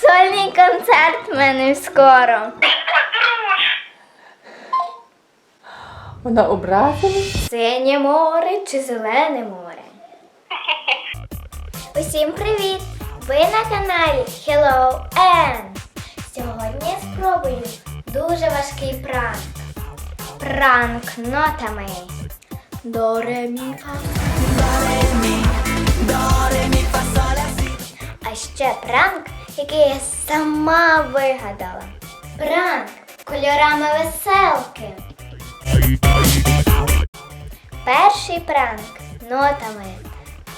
Сольний концерт в мене скоро. Вона образила. Синє море чи зелене море? Усім привіт! Ви на каналі Hello N. Сьогодні я спробую дуже важкий пранк. Пранк нотами. До ре мі фа. А ще пранк, який я сама вигадала. Пранк кольорами веселки. Перший пранк нотами.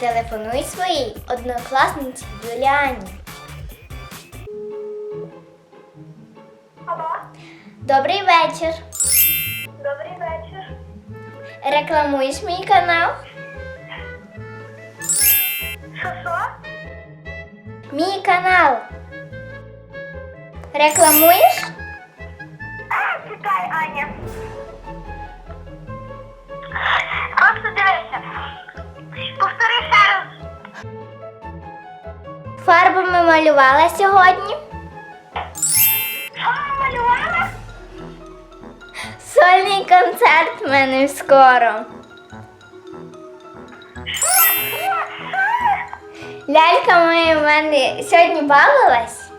Телефонуй своїй однокласниці Юліані. Добрий вечір. Добрий вечір. Рекламуєш мій канал? Мій канал. Рекламуєш? А, чекай, Аня. Просто дивися. Повтори ще раз. Фарбами малювала сьогодні. Що ми малювали? Сольний концерт в мене скоро. Лялька моя в мене сьогодні бавилась.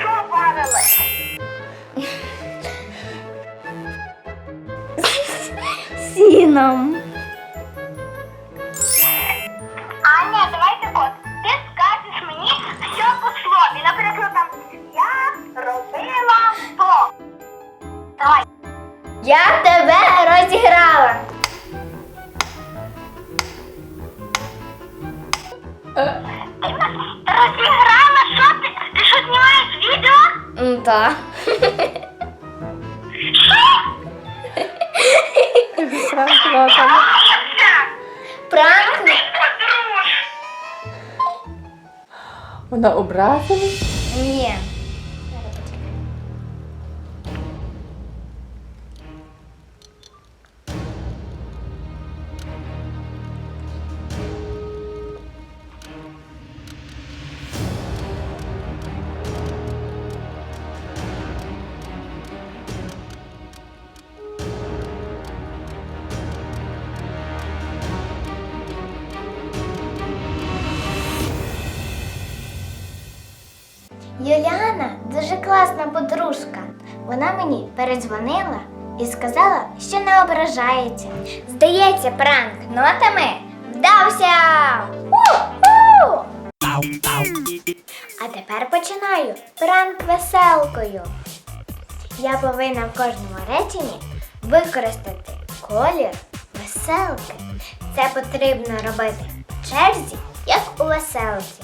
Що бавили? Сіном. Аня, давай так от. Ти скажеш мені все по слові. Наприклад, там я робила то. Давай. Я тебе Так. пранк. Вона образила. Ні. Вона мені передзвонила і сказала, що не ображається. Здається, пранк нотами вдався. У-у! А тепер починаю пранк веселкою. Я повинна в кожному реченні використати колір веселки. Це потрібно робити в черзі, як у веселці.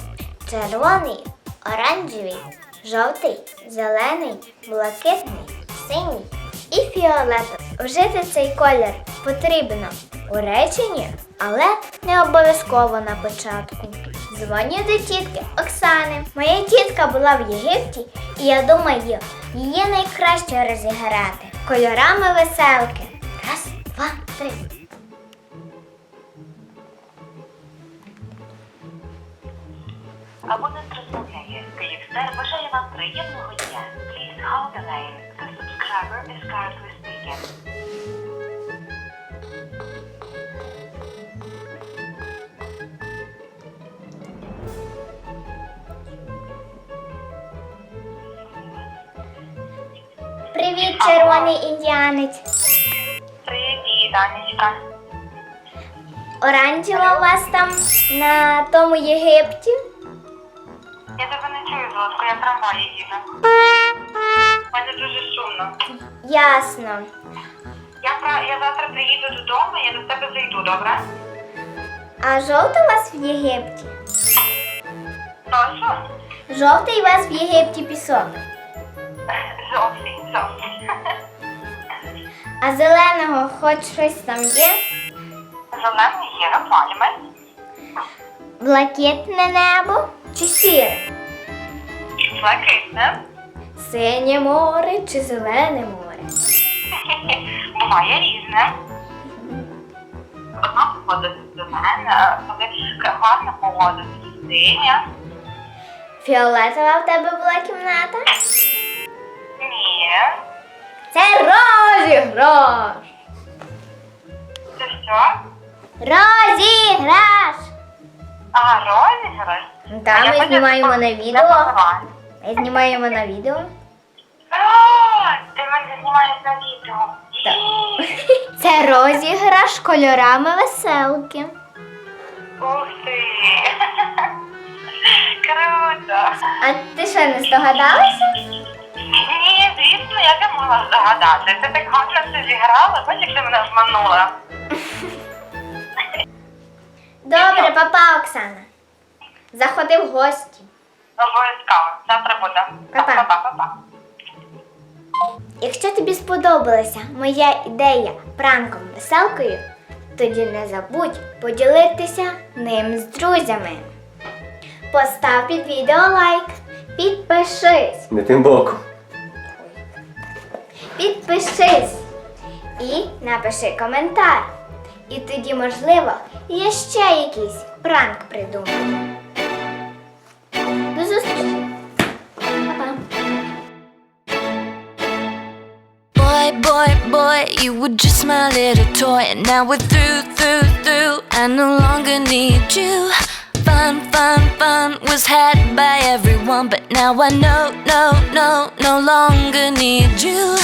Червоний, оранжевий, жовтий, зелений, блакитний, синій і фіолетовий. Вжити цей колір потрібно у реченні, але не обов'язково на початку. Дзвоню до тітки Оксани. Моя тітка була в Єгипті, і я думаю, її найкраще розіграти кольорами веселки. Раз, два, три. Абонент розмовляє. Київстар бажає приємного дня. Please hold the line. The subscriber is currently speaking. Привіт, червоний індіанець. Привіт, Анечка. Оранжева у вас там на тому Єгипті. Я тебе не чую, Златко, я трамваї їду. Мене дуже шумно. Ясно. Я, про- я завтра приїду додому, я до тебе зайду, добре? А жовтий у вас в Єгипті? Прошу? Жовтий у вас в Єгипті пісок. Зовсім, зовсім. А зеленого хоч щось там є? Зелений є, пальми. Блакитне небо чи сіре? Блакитне. Синє море чи зелене море? Буває різне. Одна погода до мене, коли гарна погода. Синя. Фіолетова в тебе була кімната? Ні. Це розіграш! Це що? Розіграш! А, розіграш? Та Я ми знімаємо на я відео. Знімаємо на відео. Ти мене знімаєш на відео. Це розіграш кольорами веселки. Ух ти. Круто. А ти що, не здогадалася? Ні, звісно, як я могла здогадати. Ти так гарно все зіграла, бачиш, як ти мене обманула. Добре, папа Оксана. Заходи в гості. Обов'язково. Завтра буде. Па-па. Па-па-па-па. Якщо тобі сподобалася моя ідея пранком веселкою, тоді не забудь поділитися ним з друзями. Постав під відео лайк, підпишись, Не тим боком. підпишись і напиши коментар. І тоді, можливо, я ще якийсь пранк придумаю. Boy, boy, you were just my little toy, and now we're through, through, through. I no longer need you. Fun, fun, fun was had by everyone, but now I know, no, no, no longer need you.